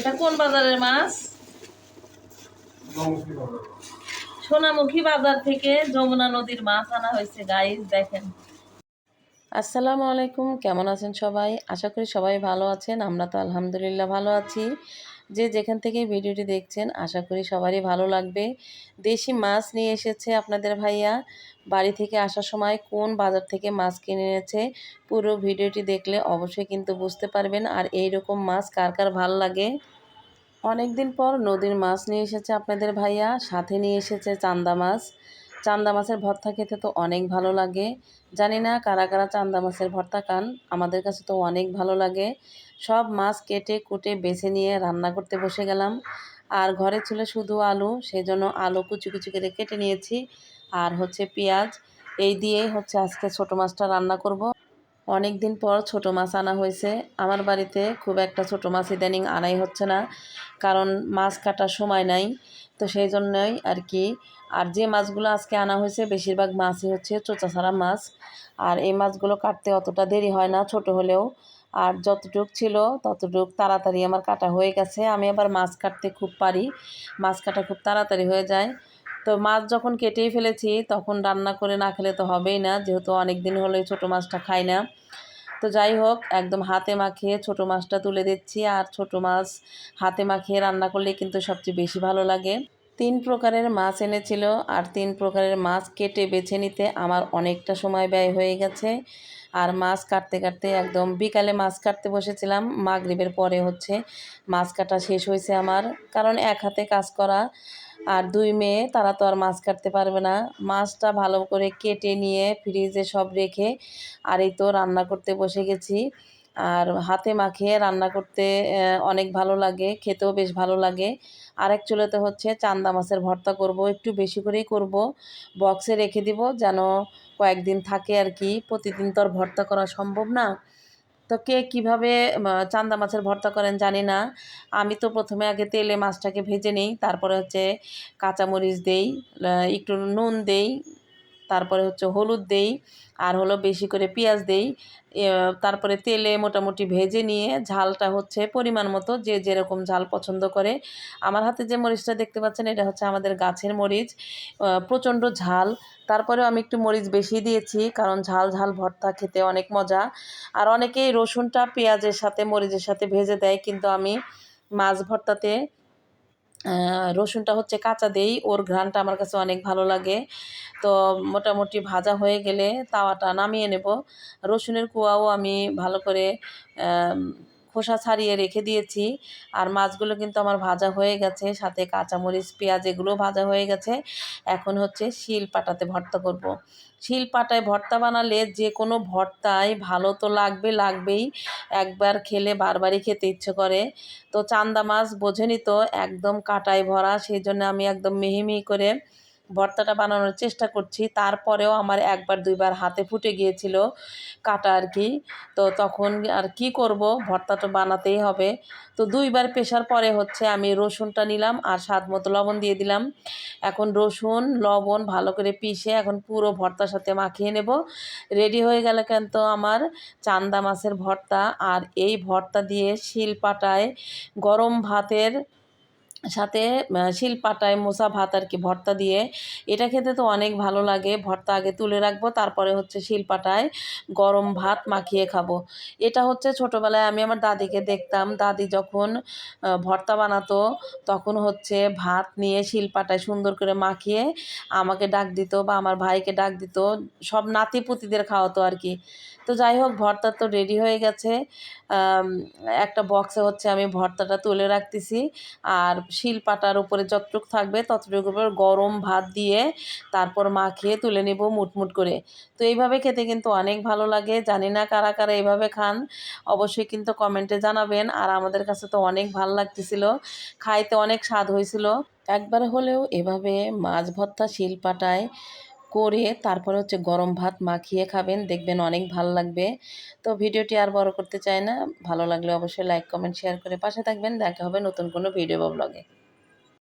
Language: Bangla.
এটা কোন বাজারের মাছ? সোনামুখী বাজার থেকে যমুনা নদীর মাছ আনা হয়েছে গাইজ দেখেন। আসসালামু আলাইকুম কেমন আছেন সবাই? আশা করি সবাই ভালো আছেন আমরা তো আলহামদুলিল্লাহ ভালো আছি। যে যেখান থেকে ভিডিওটি দেখছেন, আশা করি সবারই ভালো লাগবে। দেশি মাছ নিয়ে এসেছে আপনাদের ভাইয়া। বাড়ি থেকে আসার সময় কোন বাজার থেকে মাছ কিনে এনেছে, পুরো ভিডিওটি দেখলে অবশ্যই কিন্তু বুঝতে পারবেন। আর এই রকম মাছ কার কার ভালো লাগে? অনেক দিন পর নদীর মাছ নিয়ে এসেছে আপনাদের ভাইয়া। সাথে নিয়ে এসেছে চান্দা মাছ। চান্দা মাছের ভর্তা খেতে তো অনেক ভালো লাগে। জানি না কারা কারা চান্দা মাছের ভর্তা খান, আমাদের কাছে তো অনেক ভালো লাগে। সব মাছ কেটে কুটে বেছে নিয়ে রান্না করতে বসে গেলাম। আর ঘরে ছিল শুধু আলু সেই জন্য আলু কুচি কুচি করে কেটে নিয়েছি। আর হচ্ছে পেঁয়াজ, এই দিয়েই হচ্ছে আজকে ছোটো মাছটা রান্না করব। অনেক দিন পর ছোট মাছ আনা হয়েছে। আমার বাড়িতে খুব একটা ছোট মাছ ইদানিং আনাই হচ্ছে না, কারণ মাছ কাটার সময় নাই। তো সেই জন্যই আর কি, আর যে মাছগুলো আজকে আনা হয়েছে বেশিরভাগ মাছই হচ্ছে চোচা ছাড়া মাছ। আর এই মাছগুলো কাটতে অতটা দেরি হয় না, ছোট হলেও। আর যতটুক ছিল ততটুক তাড়াতাড়ি আমার কাটা হয়ে গেছে। আমি আবার মাছ কাটতে খুব পারি, মাছ কাটা খুব তাড়াতাড়ি হয়ে যায়। তো মাছ যখন কেটেই ফেলেছি, তখন রান্না করে না খেলে তো হবেই না, যেহেতু অনেক দিন হলো এই ছোটো মাছটা খাই না। তো যাই হোক, একদম হাতে মাখিয়ে ছোট মাছটা তুলে দিচ্ছি, আর ছোট মাছ হাতে মাখিয়ে রান্না করলে কিন্তু সবচেয়ে বেশি ভালো লাগে। তিন প্রকারের মাছ এনেছিল, আর তিন প্রকারের মাছ কেটে বেছে নিতে আমার অনেকটা সময় ব্যয় হয়ে গেছে। আর মাছ কাটতে কাটতে একদম বিকালে মাছ কাটতে বসেছিলাম, মাগরিবের পরে হচ্ছে মাছ কাটা শেষ হয়েছে আমার, কারণ এক হাতে কাজ করা আর দুই মেয়ে, তারা তো আর মাছ কাটতে পারবে না। মাছটা ভালো করে কেটে নিয়ে ফ্রিজে সব রেখে, আর এই তো রান্না করতে বসে গেছি। আর হাতে মাখিয়ে রান্না করতে অনেক ভালো লাগে, খেতেও বেশ ভালো লাগে। আর আরেক চুলোতে হচ্ছে চান্দা মাছের ভর্তা করব, একটু বেশি করেই করব। বক্সে রেখে দিব যেন কয়েকদিন থাকে আর কি, প্রতিদিন তো আর ভর্তা করা সম্ভব না। তো কে কীভাবে চান্দা মাছের ভর্তা করেন জানি না। আমি তো প্রথমে আগে তেলে মাছটাকে ভেজে নিই, তারপরে হচ্ছে কাঁচামরিচ দেই একটু নুন দেই তারপরে হচ্ছে হলুদ দেই, আর হলো বেশি করে পেঁয়াজ দেই। তারপরে তেলে মোটামুটি ভেজে নিয়ে ঝালটা হচ্ছে পরিমাণ মতো যে যেরকম ঝাল পছন্দ করে। আমার হাতে যে মরিচটা দেখতে পাচ্ছেন, এটা হচ্ছে আমাদের গাছের মরিচ। প্রচণ্ড ঝাল। তারপরেও আমি একটু মরিচ বেশি দিয়েছি, কারণ ঝাল ঝাল ভর্তা খেতে অনেক মজা। আর অনেকেই রসুনটা পেঁয়াজের সাথে মরিচের সাথে ভেজে দেয়, কিন্তু আমি মাছ ভর্তাতে রসুনটা হচ্ছে কাঁচা দেই ওর ঘ্রাণটা আমার কাছে অনেক ভালো লাগে। তো মোটামুটি ভাজা হয়ে গেলে তাওয়াটা নামিয়ে নেব। রসুনের কুয়াও আমি ভালো করে খোসা ছাড়িয়ে রেখে দিয়েছি। আর মাছগুলো কিন্তু আমার ভাজা হয়ে গেছে, সাথে কাঁচামরিচ, পেঁয়াজ এগুলো ভাজা হয়ে গেছে। এখন হচ্ছে শিল পাটাতে ভর্তা করব। শিল পাটায় ভর্তা বানালে যে কোনো ভর্তায় ভালো তো লাগবে, লাগবেই। একবার খেলে বারবারই খেতে ইচ্ছে করে। তো চান্দা মাছ বোঝেনি তো, একদম কাটায় ভরা, সেই জন্য আমি একদম মিহি করে ভর্তাটা বানানোর চেষ্টা করছি। তারপরেও আমার একবার, দুইবার হাতে ফুটে গিয়েছিল কাটা আর কি। তো তখন আর কি করব? ভর্তা তো বানাতেই হবে। তো দুইবার পেশার পরে হচ্ছে আমি রসুনটা নিলাম আর স্বাদ মতো লবণ দিয়ে দিলাম। এখন রসুন, লবণ ভালো করে পিষে এখন পুরো ভর্তার সাথে মাখিয়ে নেব। রেডি হয়ে গেলে কিন্তু আমার চান্দা মাছের ভর্তা। আর এই ভর্তা দিয়ে শিল পাটায় গরম ভাতের সাথে শিল পাটায় মোসা ভাত আর কি ভর্তা দিয়ে। এটা খেতে তো অনেক ভালো লাগে। ভর্তা আগে তুলে রাখব, তারপরে হচ্ছে শিল পাটায় গরম ভাত মাখিয়ে খাব। এটা হচ্ছে ছোটোবেলায় আমি আমার দাদিকে দেখতাম। দাদি যখন ভর্তা বানাতো, তখন হচ্ছে ভাত নিয়ে শিলপাটায় সুন্দর করে মাখিয়ে আমাকে ডাক দিত বা আমার ভাইকে ডাক দিত। সব নাতিপুতিদের খাওয়াতো আর কি। তো যাই হোক, ভর্তা তো রেডি হয়ে গেছে। একটা বক্সে হচ্ছে আমি ভর্তাটা তুলে রাখতেছি। আর শিল পাটার উপরে যতটুকু থাকবে ততটুকু উপর গরম ভাত দিয়ে তারপর মাখিয়ে তুলে নেব মুটমুট করে। তো এইভাবে খেতে কিন্তু অনেক ভালো লাগে। জানি না কারা কারা এইভাবে খান, অবশ্যই কিন্তু কমেন্টে জানাবেন। আর আমাদের কাছে তো অনেক ভালো লাগতেছিল। খাইতে অনেক স্বাদ হয়েছিল। একবার হলেও এভাবে মাছ ভর্তা শিল পাটায় করে তারপরে হচ্ছে গরম ভাত মাখিয়ে খাবেন, দেখবেন অনেক ভালো লাগবে। তো ভিডিওটি আর বড় করতে চাই না, ভালো লাগলে অবশ্যই লাইক কমেন্ট শেয়ার করে পাশে থাকবেন। দেখা হবে নতুন কোনো ভিডিও বা ব্লগে